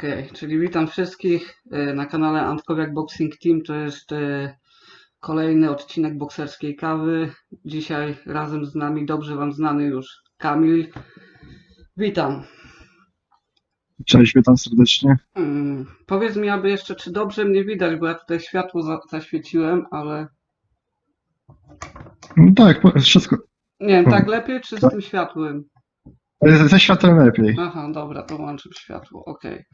Okej, czyli witam wszystkich e, na kanale Antkowiak Boxing Team. To jest e, kolejny odcinek bokserskiej kawy. Dzisiaj razem z nami dobrze Wam znany już Kamil. Witam. Cześć, witam serdecznie. Mm, Powiedz mi, aby jeszcze, czy dobrze mnie widać, bo ja tutaj światło za zaświeciłem, ale No tak, wszystko. nie wiem, tak lepiej, czy z tym światłem? Ze ze światłem lepiej. Aha, dobra, to włączę światło, okej.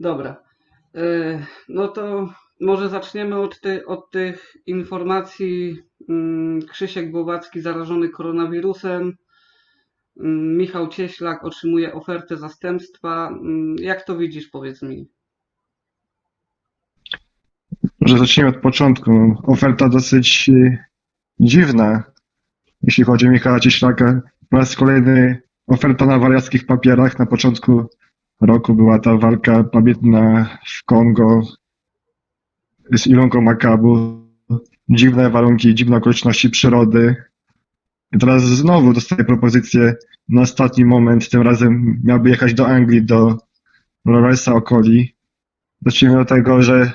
Dobra. Y, No to może zaczniemy od, ty, od tych informacji. Mm, Krzysiek Głowacki zarażony koronawirusem. Mm, Michał Cieślak otrzymuje ofertę zastępstwa. Mm, Jak to widzisz, powiedz mi? Może zacznijmy od początku. Oferta dosyć e, dziwna, jeśli chodzi o Michała Cieślaka. Po raz kolejny oferta na wariackich papierach. Na początku roku była ta walka pamiętna w Kongo z Ilonką Makabu. Dziwne warunki, dziwne okoliczności przyrody. I teraz znowu dostaję propozycję na ostatni moment. Tym razem miałby jechać do Anglii, do Loresa Okoli. Zacznijmy od tego, że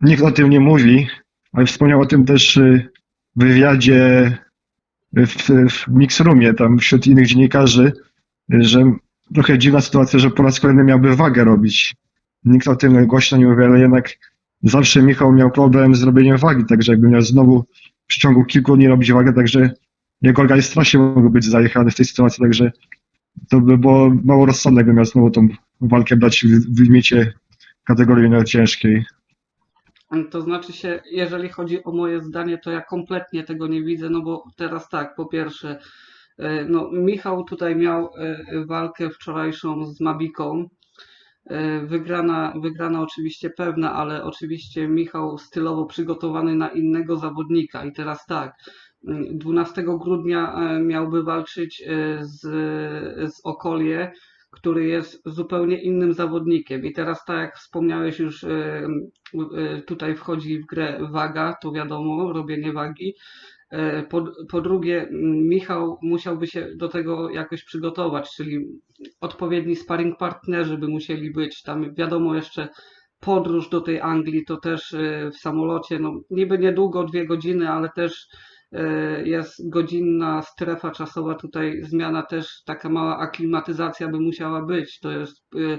nikt o tym nie mówi, ale wspomniał o tym też y, w wywiadzie w, w Mixroomie, tam wśród innych dziennikarzy, że trochę dziwna sytuacja, że po raz kolejny miałby wagę robić. Nikt o tym głośno nie mówi, ale jednak zawsze Michał miał problem z robieniem wagi, także jakby miał znowu w przeciągu kilku dni robić wagę, także jego organizm strasznie mógł być zajechany w tej sytuacji, także to by było mało rozsądne, jakby miał znowu tą walkę brać w, w kategorii no, ciężkiej. To znaczy się, jeżeli chodzi o moje zdanie, to ja kompletnie tego nie widzę, no bo teraz tak, po pierwsze, e, no Michał tutaj miał e, walkę wczorajszą z Mabiką. E, Wygrana, wygrana oczywiście pewna, ale oczywiście Michał stylowo przygotowany na innego zawodnika. I teraz tak, mm, 12 grudnia e, miałby walczyć z, z Okolie, który jest zupełnie innym zawodnikiem. I teraz tak jak wspomniałeś już, e, e, tutaj wchodzi w grę waga, to wiadomo, robienie wagi. E, Po, po drugie, Michał musiałby się do tego jakoś przygotować, czyli odpowiedni sparring partnerzy by musieli być. Tam wiadomo jeszcze podróż do tej Anglii to też w samolocie, no niby niedługo, dwie godziny, ale też jest godzinna strefa czasowa, tutaj zmiana też, taka mała aklimatyzacja by musiała być. To jest e,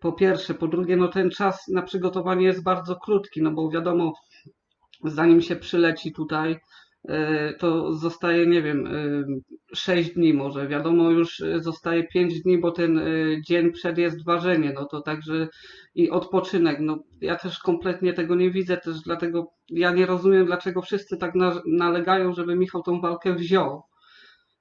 po pierwsze. Po drugie, no ten czas na przygotowanie jest bardzo krótki, no bo wiadomo, zanim się przyleci tutaj, e, to zostaje, nie wiem, 6 dni może. Wiadomo, już e, zostaje 5 dni, bo ten e, dzień przed jest ważenie, no to także i odpoczynek. No ja też kompletnie tego nie widzę, też dlatego ja nie rozumiem, dlaczego wszyscy tak na, nalegają, żeby Michał tą walkę wziął.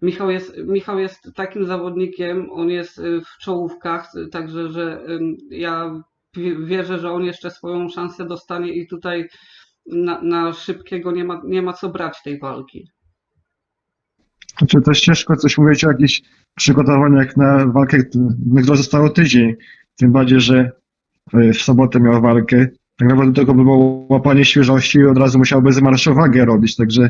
Michał jest, Michał jest takim zawodnikiem, on jest w czołówkach, także że ja wi- wierzę, że on jeszcze swoją szansę dostanie i tutaj na, na szybkiego nie ma, nie ma co brać tej walki. Znaczy też ciężko coś mówić o jakichś przygotowaniach na walkę, na którą zostało tydzień. Tym bardziej, że e, w sobotę miał walkę. Tak naprawdę tego by było łapanie świeżości i od razu musiałby zmarszowagę robić, także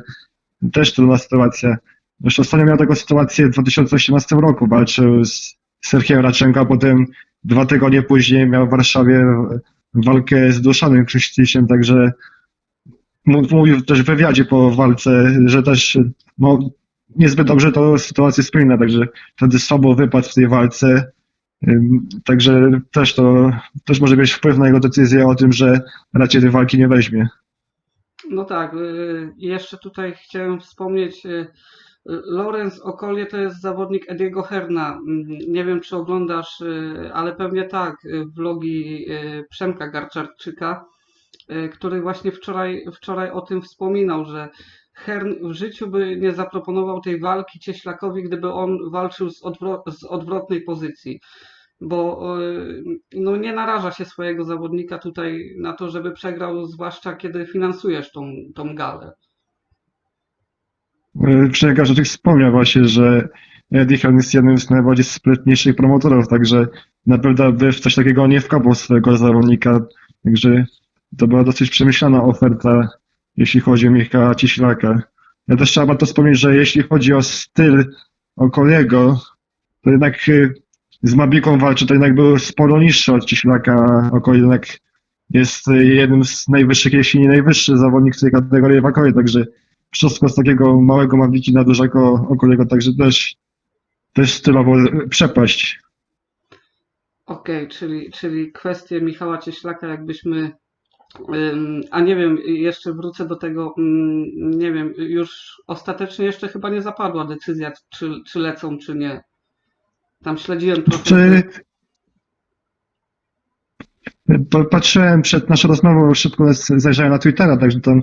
też trudna sytuacja. Zresztą ostatnio miał taką sytuację w 2018 roku. Walczył z Serhiem Raczenko, a potem dwa tygodnie później miał w Warszawie walkę z Duszanem Krzysztysiem, także mówił też w wywiadzie po walce, że też no, niezbyt dobrze tą sytuację wspomina, także wtedy słabo wypadł w tej walce. Także też to też może mieć wpływ na jego decyzję o tym, że raczej tej walki nie weźmie. No tak, y, jeszcze tutaj chciałem wspomnieć, y, Lorenz Okolie to jest zawodnik Ediego Herna. Nie wiem, czy oglądasz, y, ale pewnie tak, vlogi Przemka Garczarczyka, który właśnie wczoraj, wczoraj o tym wspominał, że Hern w życiu by nie zaproponował tej walki Cieślakowi, gdyby on walczył z, odwro- z odwrotnej pozycji. Bo y, no, nie naraża się swojego zawodnika tutaj na to, żeby przegrał, zwłaszcza kiedy finansujesz tą, tą galę. Przemek Garzaczyk wspomniał właśnie, że Eddie Hearn jest jednym z najbardziej sprytniejszych promotorów, także na pewno by w coś takiego nie wkopał swojego zawodnika, także to była dosyć przemyślana oferta, jeśli chodzi o Michała Cieślaka. Ja też trzeba to wspomnieć, że jeśli chodzi o styl Okoliego, to jednak y, z Mabiką walczy, to jednak był sporo niższy od Cieślaka. Oko jednak jest y, jednym z najwyższych, jeśli nie najwyższy zawodnik w tej kategorii wakowej, także wszystko z takiego małego Mabiki na dużego Okoliego, także też, też stylowo y, przepaść. Okej, czyli, czyli kwestię Michała Cieślaka jakbyśmy, a nie wiem, jeszcze wrócę do tego, ym, nie wiem, już ostatecznie jeszcze chyba nie zapadła decyzja, czy, czy lecą, czy nie. Tam śledziłem trochę. Czy patrzyłem przed naszą rozmową, szybko zajrzałem na Twittera, także tam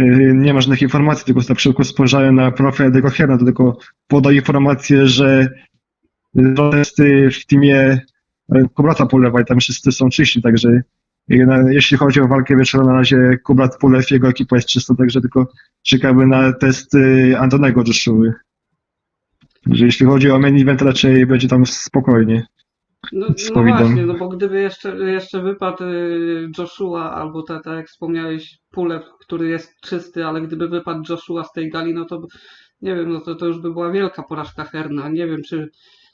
y, nie ma żadnych informacji, tylko tak szybko spojrzałem na profil Eddie'ego Herna, to tylko podał informację, że testy w teamie y, Kubrata Pulewa i tam wszyscy są czyści, także na, jeśli chodzi o walkę wieczorem, na razie Kubrat Pulew, jego ekipa jest czysta, także tylko czekamy na testy Antonego Joshuły. Także jeśli chodzi o main event, raczej będzie tam spokojnie. No, no właśnie, no bo gdyby jeszcze, jeszcze wypadł y, Joshua albo tak, tak jak wspomniałeś, Pulew, który jest czysty, ale gdyby wypadł Joshua z tej gali, no to nie wiem, no to, to już by była wielka porażka Herna. Nie wiem, czy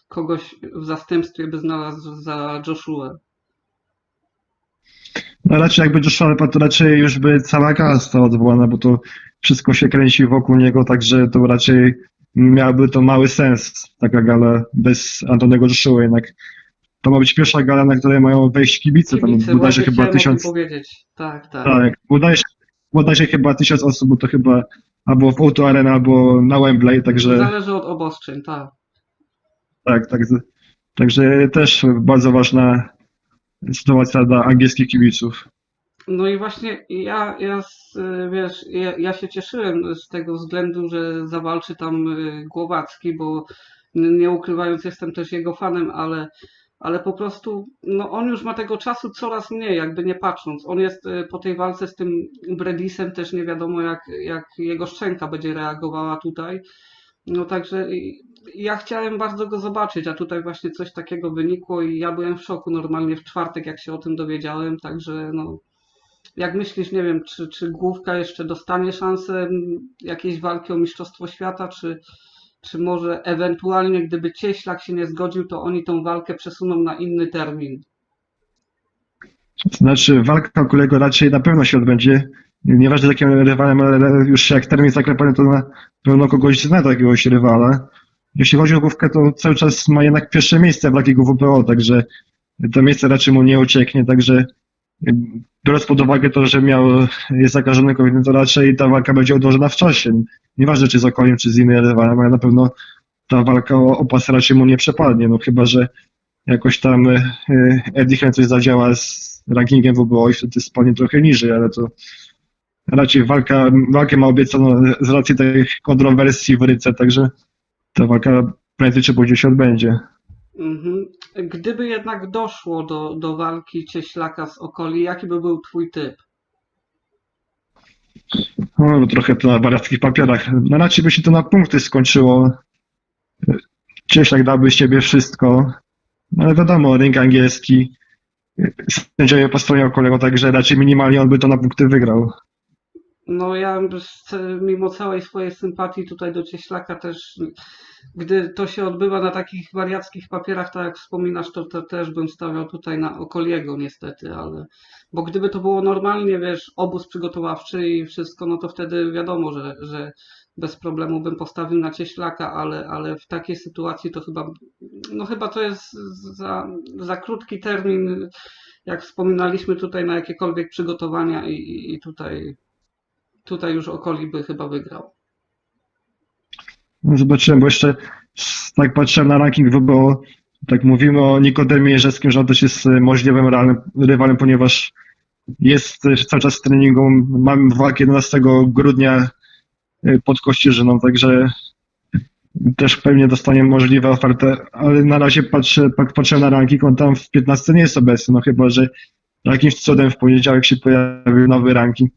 kogoś w zastępstwie by znalazł za Joshua. No raczej jakby Joshua wypadł, to raczej już by cała została odwołana, bo to wszystko się kręci wokół niego, także to raczej miałoby to mały sens, taka gala bez Antonego Joshua, jednak to ma być pierwsza gala, na której mają wejść kibice, tam Kibice, bodajże właśnie chyba chciałem o tym tysiąc, powiedzieć. Tak, tak. tak, bodajże, bodajże chyba tysiąc osób, bo to chyba albo w Auto Arena, albo na Wembley, także Zależy od obostrzeń, tak. tak, tak, także też bardzo ważna sytuacja dla angielskich kibiców. No i właśnie ja, ja wiesz, ja, ja się cieszyłem z tego względu, że zawalczy tam y, Głowacki, bo nie ukrywając, jestem też jego fanem, ale, ale po prostu no on już ma tego czasu coraz mniej, jakby nie patrząc. On jest y, po tej walce z tym Bredisem też nie wiadomo jak, jak jego szczęka będzie reagowała tutaj. No także ja chciałem bardzo go zobaczyć, a tutaj właśnie coś takiego wynikło i ja byłem w szoku normalnie w czwartek, jak się o tym dowiedziałem, także no jak myślisz, nie wiem, czy, czy Główka jeszcze dostanie szansę jakiejś walki o Mistrzostwo Świata, czy, czy może ewentualnie, gdyby Cieślak się nie zgodził, to oni tą walkę przesuną na inny termin. To znaczy, walka kolego raczej na pewno się odbędzie. Nieważne z jakim rywalem, ale już jak termin zaklepany, to na pewno kogoś zna do jakiegoś rywala. Jeśli chodzi o główkę, to cały czas ma jednak pierwsze miejsce w rankingu WPO, także to miejsce raczej mu nie ucieknie, także biorąc pod uwagę to, że miał, jest zakażony COVID, to raczej ta walka będzie odłożona w czasie. Nieważne czy z Okoliem, czy z innym rywalem, ale na pewno ta walka o, pas raczej mu nie przepadnie, no chyba, że jakoś tam y, Eddie Hearn coś zadziała z rankingiem WBO i wtedy spadnie trochę niżej, ale to raczej walka, walkę ma obiecaną z racji tych kontrowersji w Ryce, także ta walka prędzej czy później się odbędzie. Mhm. Gdyby jednak doszło do, do walki Cieślaka z Okoli, jaki by był twój typ? No, trochę to na wariackich papierach. No raczej by się to na punkty skończyło. Cieślak dałby z siebie wszystko. No, ale wiadomo, ring angielski. Sędziowie po stronie kolego, także raczej minimalnie on by to na punkty wygrał. No ja mimo całej swojej sympatii tutaj do Cieślaka też, gdy to się odbywa na takich wariackich papierach, tak jak wspominasz, to, to też bym stawiał tutaj na Okoliego niestety, ale bo gdyby to było normalnie, wiesz, obóz przygotowawczy i wszystko, no to wtedy wiadomo, że, że bez problemu bym postawił na Cieślaka, ale, ale w takiej sytuacji to chyba, no chyba to jest za, za krótki termin, jak wspominaliśmy tutaj na jakiekolwiek przygotowania i, i tutaj tutaj już Okoli by chyba wygrał. No, Zobaczyłem, bo jeszcze tak patrzyłem na ranking WBO, tak mówimy o Nikodemie Jerzewskim, że on też jest e, możliwym realnym rywalem, ponieważ jest e, cały czas w treningu. Mamy walkę 11 grudnia e, pod Kościerzyną, także też pewnie dostanie możliwe ofertę, ale na razie patrzę, pat- patrzę na ranking, on tam w 15 nie jest obecny, no chyba, że jakimś cudem w poniedziałek się pojawił nowy ranking.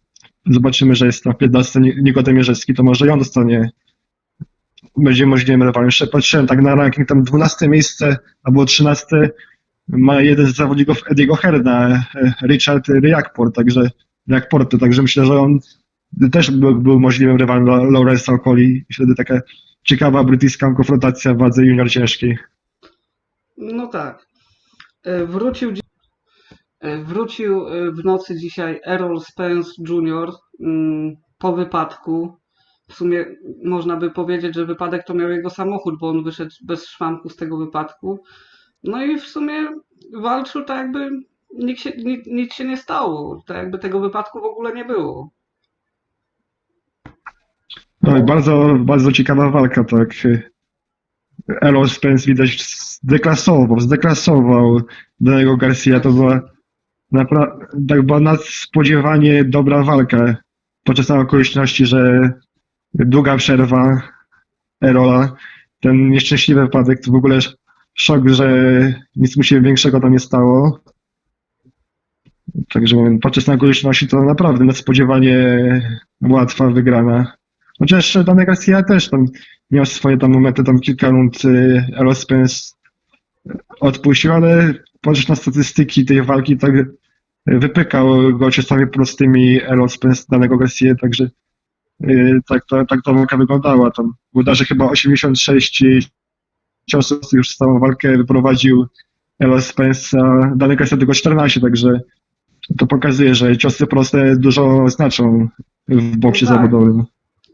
Zobaczymy, że jest tam w 15 Ni- Nikodem Jerzewski, to może on dostanie będzie rywalem. Jeszcze patrzyłem tak na ranking, tam 12 miejsce albo 13 ma jeden z zawodników Ediego Herna, e, Richard Riakport, także Riakporty, także myślę, że on też był, był możliwym rywalem dla Lawrence'a Okoli wtedy taka ciekawa brytyjska konfrontacja w wadze junior ciężkiej. No tak. E, Wrócił, wrócił e, w nocy dzisiaj Errol Spence Jr. mm, po wypadku. W sumie można by powiedzieć, że wypadek to miał jego samochód, bo on wyszedł bez szwanku z tego wypadku. No i w sumie walczył tak jakby nic się, nic, nic się nie stało. Tak jakby tego wypadku w ogóle nie było. I bardzo, bardzo ciekawa walka, tak. Errol Spence widać zdeklasował, zdeklasował danego Garcia. To była naprawdę, tak była nadspodziewanie dobra walka. Poczesała okoliczności, że długa przerwa Erola, ten nieszczęśliwy wypadek, to w ogóle szok, że nic mu się większego tam nie stało. Także patrząc na okoliczności, to naprawdę nadspodziewanie łatwa wygrana. Chociaż Dany Garcia też tam miał swoje tam momenty, tam kilka rund y, Spence odpuścił, ale patrząc na statystyki tej walki, tak wypykał go ciosami prostymi Errol Spence danego Garcia, także y, tak, to, tak ta walka wyglądała. Tam udarzy chyba 86 ciosów już całą walkę wyprowadził Errol Spence, a dany Garcia tylko 14, także to pokazuje, że ciosy proste dużo znaczą w boksie No tak. zawodowym.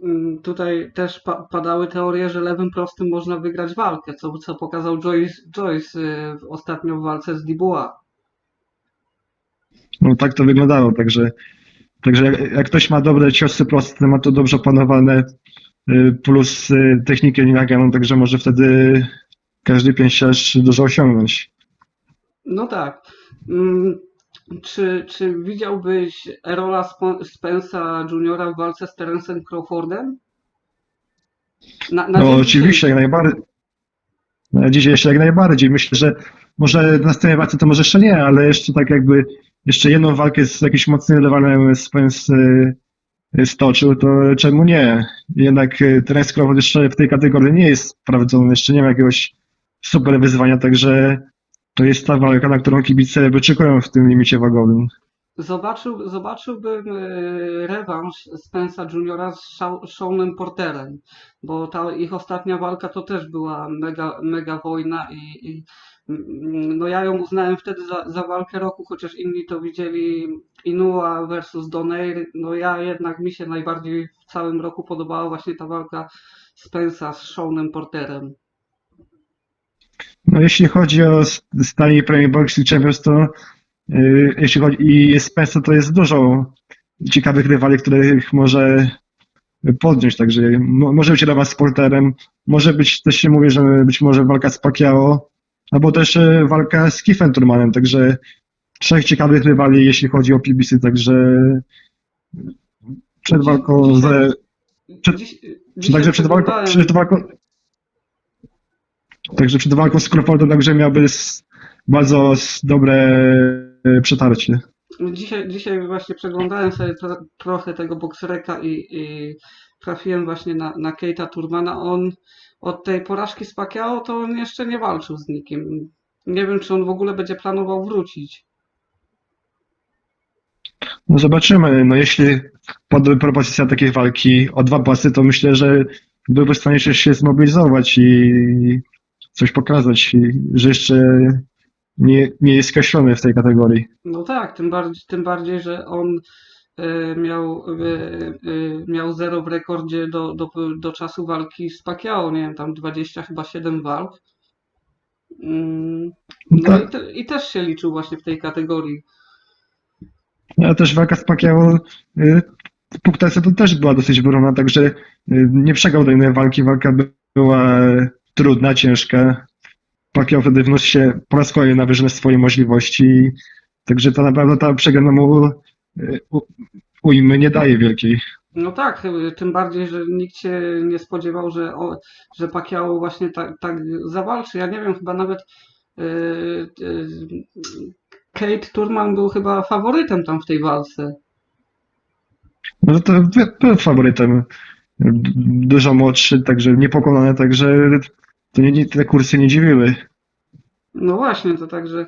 Mm, Tutaj też pa padały teorie, że lewym prostym można wygrać walkę, co, co pokazał Joyce, Joyce y, w ostatnio w walce z Dubois. No tak to wyglądało, także, także jak, jak ktoś ma dobre ciosy proste, ma to dobrze opanowane, y, plus y, technikę nienagraną, także może wtedy każdy pięściarz dużo osiągnąć. No tak. Mm, Czy, czy widziałbyś Erola Sp- Spence'a Juniora w walce z Terencem Crawfordem? Na, na No oczywiście, jak najbardziej. Na Dzisiaj jeszcze jak najbardziej. Myślę, że może na następnej walce to może jeszcze nie, ale jeszcze tak jakby jeszcze jedną walkę z jakimś mocnym rywalem Spence y, y, stoczył, to czemu nie? Jednak y, Terence Crawford jeszcze w tej kategorii nie jest sprawdzony, jeszcze nie ma jakiegoś super wyzwania, także to jest ta walka, na którą kibice wyczekują w tym limicie wagowym. Zobaczył, zobaczyłbym e, rewanż Spence'a Juniora z Seanem Porterem, bo ta ich ostatnia walka to też była mega, mega wojna i, i no ja ją uznałem wtedy za, za walkę roku, chociaż inni to widzieli Inoue versus Donaire. No ja jednak mi się najbardziej w całym roku podobała właśnie ta walka Spence'a z Seanem Porterem. No jeśli chodzi o stanie Premier Boxing Champions, to yy, jeśli chodzi i Spencer, to jest dużo ciekawych rywali, których może podjąć, także mo, może być rewanż z Porterem, może być, też się mówi, że być może walka z Pacquiao, albo też e, walka z Keithem Turmanem, także trzech ciekawych rywali, jeśli chodzi o PBC, także przed walką ze, Przed- Dziś, także przed walką, przed walką, także przed walką z Crawfordem także miałby bardzo dobre e, przetarcie. Dzisiaj, dzisiaj właśnie przeglądałem sobie tro, trochę tego boksreka i, i trafiłem właśnie na, na Keita Turmana. On od tej porażki z Pacquiao to on jeszcze nie walczył z nikim. Nie wiem, czy on w ogóle będzie planował wrócić. No zobaczymy, no jeśli padły propozycja takiej walki o dwa pasy, to myślę, że byłby w stanie się- zmobilizować i coś pokazać, że jeszcze nie, nie jest skreślony w tej kategorii. No tak, tym bardziej, tym bardziej że on miał, e, e, miał zero w rekordzie do, do, do czasu walki z Pacquiao. Nie wiem, tam 20 chyba 7 walk. Mm, No Tak. i, te, i też się liczył właśnie w tej kategorii. Ale też walka z Pacquiao, y, punktacja to też była dosyć wyrówna, także y, nie przegrał do innej walki. Walka by- była trudna, ciężka. Pacquiao wtedy wniósł się po raz kolejny na wyżynę swojej możliwości. Także to naprawdę ta przegrana mu y, ujmy nie daje wielkiej. No tak, y, tym bardziej, że nikt się nie spodziewał, że, o, że Pacquiao właśnie tak, tak zawalczy. Ja nie wiem, chyba nawet y, y, Kate Turman był chyba faworytem tam w tej walce. No to by- był faworytem. Dużo młodszy, także niepokonany, także to nie, te kursy nie dziwiły. No właśnie, to także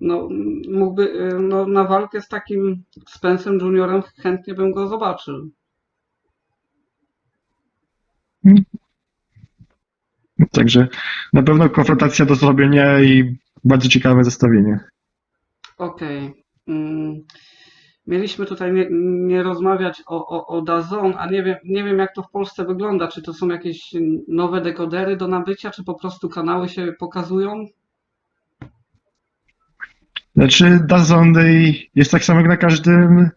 no, mógłby, y, no, na walkę z takim Spence'em Juniorem chętnie bym go zobaczył. Także na pewno konfrontacja do zrobienia i bardzo ciekawe zestawienie. Okej. Mm, Mieliśmy tutaj nie, nie rozmawiać o, o, o DAZN, a nie wiem, nie wiem jak to w Polsce wygląda. Czy to są jakieś nowe dekodery do nabycia, czy po prostu kanały się pokazują? Znaczy, DAZN jest tak samo jak na każdym,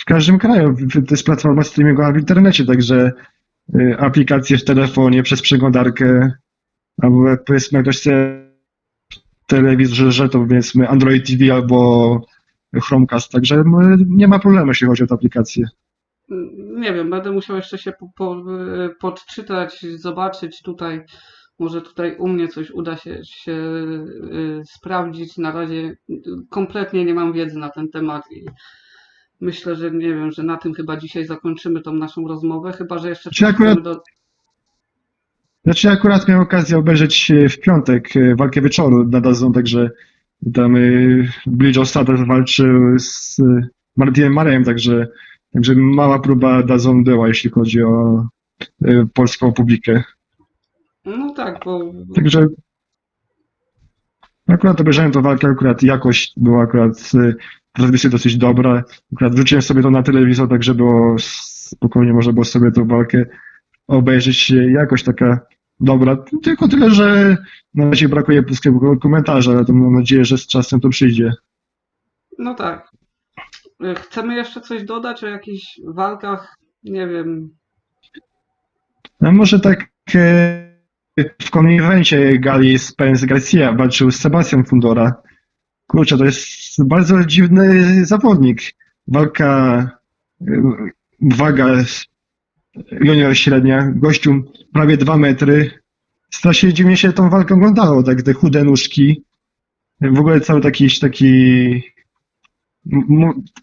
w każdym kraju. To jest platforma streamingowa w internecie, także y, aplikacje w telefonie przez przeglądarkę, albo powiedzmy jak ktoś chce w telewizorze, to powiedzmy Android TV albo Chromecast, także y, nie ma problemu, jeśli chodzi o tę aplikację. Mm, Nie wiem, będę musiał jeszcze się po, po, podczytać, zobaczyć tutaj. Może tutaj u mnie coś uda się, się y, sprawdzić. Na razie kompletnie nie mam wiedzy na ten temat i myślę, że nie wiem, że na tym chyba dzisiaj zakończymy tą naszą rozmowę, chyba że jeszcze Czy akurat- do... Znaczy, ja akurat miałem okazję obejrzeć e, w piątek e, walkę wieczoru na DAZN, także tam y, Bridge Ostadez walczył z y, Martinem Marejem, także, także mała próba DAZN była, jeśli chodzi o y, polską publikę. No tak, bo Także akurat obejrzałem tę walkę, akurat jakość była akurat y, transmisja dosyć dobra. Akurat wrzuciłem sobie to na telewizor, także było spokojnie, można było sobie tę walkę obejrzeć. Y, Jakość taka dobra, tylko tyle, że na razie brakuje polskiego komentarza, ale to mam nadzieję, że z czasem to przyjdzie. no tak. Y, Chcemy jeszcze coś dodać o jakichś walkach? Nie wiem. A może tak e, w kolejnym evencie gali Spence Garcia walczył z Sebastian Fundora. Kurczę, to jest bardzo dziwny zawodnik. Walka, e, waga junior średnia, gościu prawie dwa metry. Strasznie dziwnie się tą walkę oglądało, tak te chude nóżki. W ogóle cały taki, taki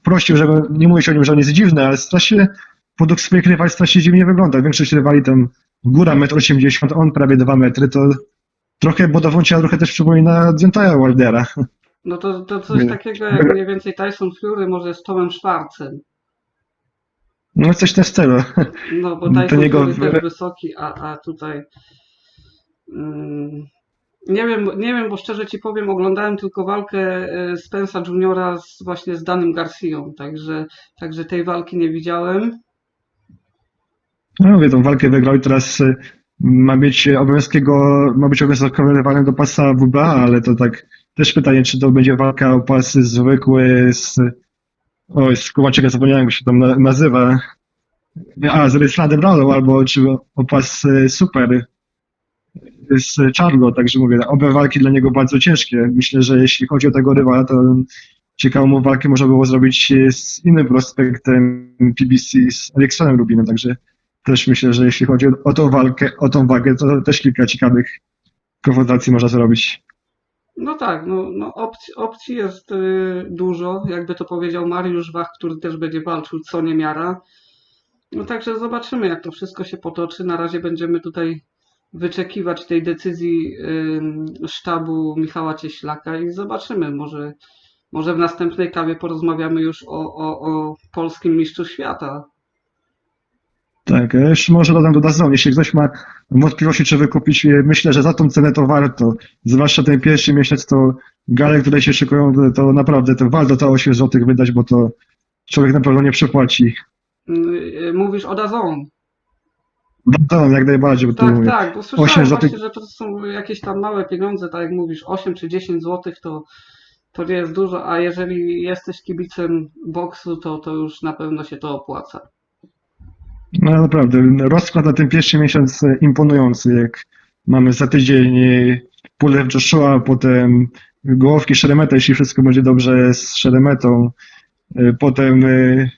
prosił, żeby nie mówić o nim, że on jest dziwny, ale strasznie według swoich rywali strasznie dziwnie wygląda. Większość rywali tam góra 1,80 m, on prawie 2 metry, to trochę budową ciała trochę też przypomina Deontaya Wildera. No to, to coś Nie. takiego jak mniej więcej Tyson Fury może z Tomem Schwarzem. No coś w tym stylu. No bo To Tyson niego Fury też wysoki, a, a tutaj mm, nie wiem, nie wiem, bo szczerze ci powiem, oglądałem tylko walkę e, Spence'a Juniora z, właśnie z Danym Garcią, także, także tej walki nie widziałem. No mówię, tą walkę wygrał i teraz y, ma być obowiązkiego, ma być obowiązkowy do pasa WBA, ale to tak też pytanie, czy to będzie walka o pas zwykły z, oj, z Kubaczeka zapomniałem, jak się tam na, nazywa, a, z Rysladem Ralą, albo czy o pas y, super z Charlo, także mówię, obie walki dla niego bardzo ciężkie. Myślę, że jeśli chodzi o tego rywala, to ciekawą walkę można było zrobić z innym prospektem PBC, z Aleksanem Rubinem, także też myślę, że jeśli chodzi o, tą walkę, o tą wagę, to też kilka ciekawych konfrontacji można zrobić. No tak, no, no opcji, opcji jest y, dużo, jakby to powiedział Mariusz Wach, który też będzie walczył co niemiara. No także zobaczymy, jak to wszystko się potoczy. Na razie będziemy tutaj wyczekiwać tej decyzji y, sztabu Michała Cieślaka i zobaczymy, może, może w następnej kawie porozmawiamy już o, o, o polskim mistrzu świata. Tak, a jeszcze może dodam do Dazon, jeśli ktoś ma wątpliwości, czy wykupić, e, myślę, że za tą cenę to warto. Zwłaszcza ten pierwszy miesiąc, to gale, które się szykują, to- naprawdę to warto to 8 zł wydać, bo to człowiek na pewno nie przepłaci. Y, y, mówisz o Dazon. Dazon jak najbardziej, Tak, mówię. tak, bo 8 słyszałem złotych- właśnie, że to są jakieś tam małe pieniądze, tak jak mówisz, 8 czy 10 zł to, to nie jest dużo, a jeżeli jesteś kibicem boksu, to, to już na pewno się to opłaca. No naprawdę, rozkład na ten pierwszy miesiąc imponujący, jak mamy za tydzień e, Pulew Joshua, potem Gołowki Szeremeta, jeśli wszystko będzie dobrze z Szeremetą, e, potem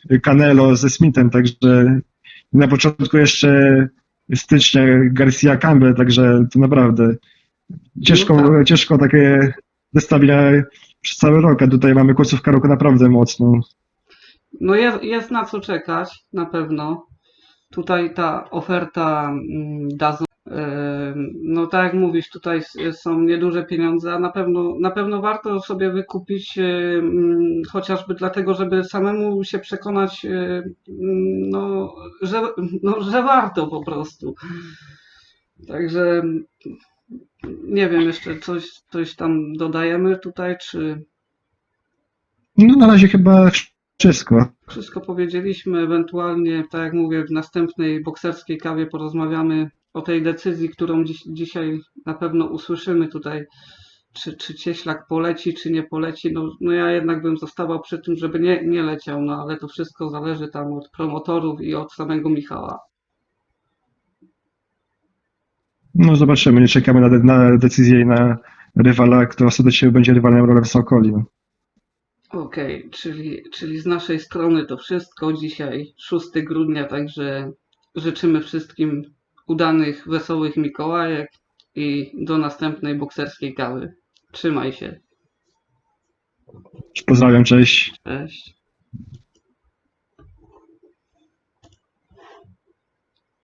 e, Canelo ze Smithem, także na początku jeszcze stycznia Garcia Campbell, także to naprawdę ciężko, No tak. ciężko takie zestawienia przez cały rok, a tutaj mamy końcówkę roku naprawdę mocną. No jest, jest na co czekać, na pewno. Tutaj ta oferta mm, DAZN, em, no tak jak mówisz, tutaj są nieduże pieniądze, a na pewno, na pewno warto sobie wykupić, chociażby dlatego, żeby samemu się przekonać, no, że, no, że warto po prostu. Także Nie wiem, jeszcze coś, coś tam dodajemy tutaj, czy No na razie chyba wszystko. wszystko powiedzieliśmy, ewentualnie, tak jak mówię, w następnej bokserskiej kawie porozmawiamy o tej decyzji, którą dziś, dzisiaj na pewno usłyszymy tutaj, czy, czy Cieślak poleci, czy nie poleci. No, no ja jednak bym zostawał przy tym, żeby nie, nie leciał, no ale to wszystko zależy tam od promotorów i od samego Michała. No zobaczymy, nie czekamy na, de- na decyzję i na rywala, kto ostatecznie będzie rywalem Roller Sokoli. No. Okej, czyli, czyli z naszej strony to wszystko. Dzisiaj 6 grudnia, także życzymy wszystkim udanych, wesołych Mikołajek i do następnej bokserskiej kawy. Trzymaj się. Pozdrawiam, cześć. Cześć.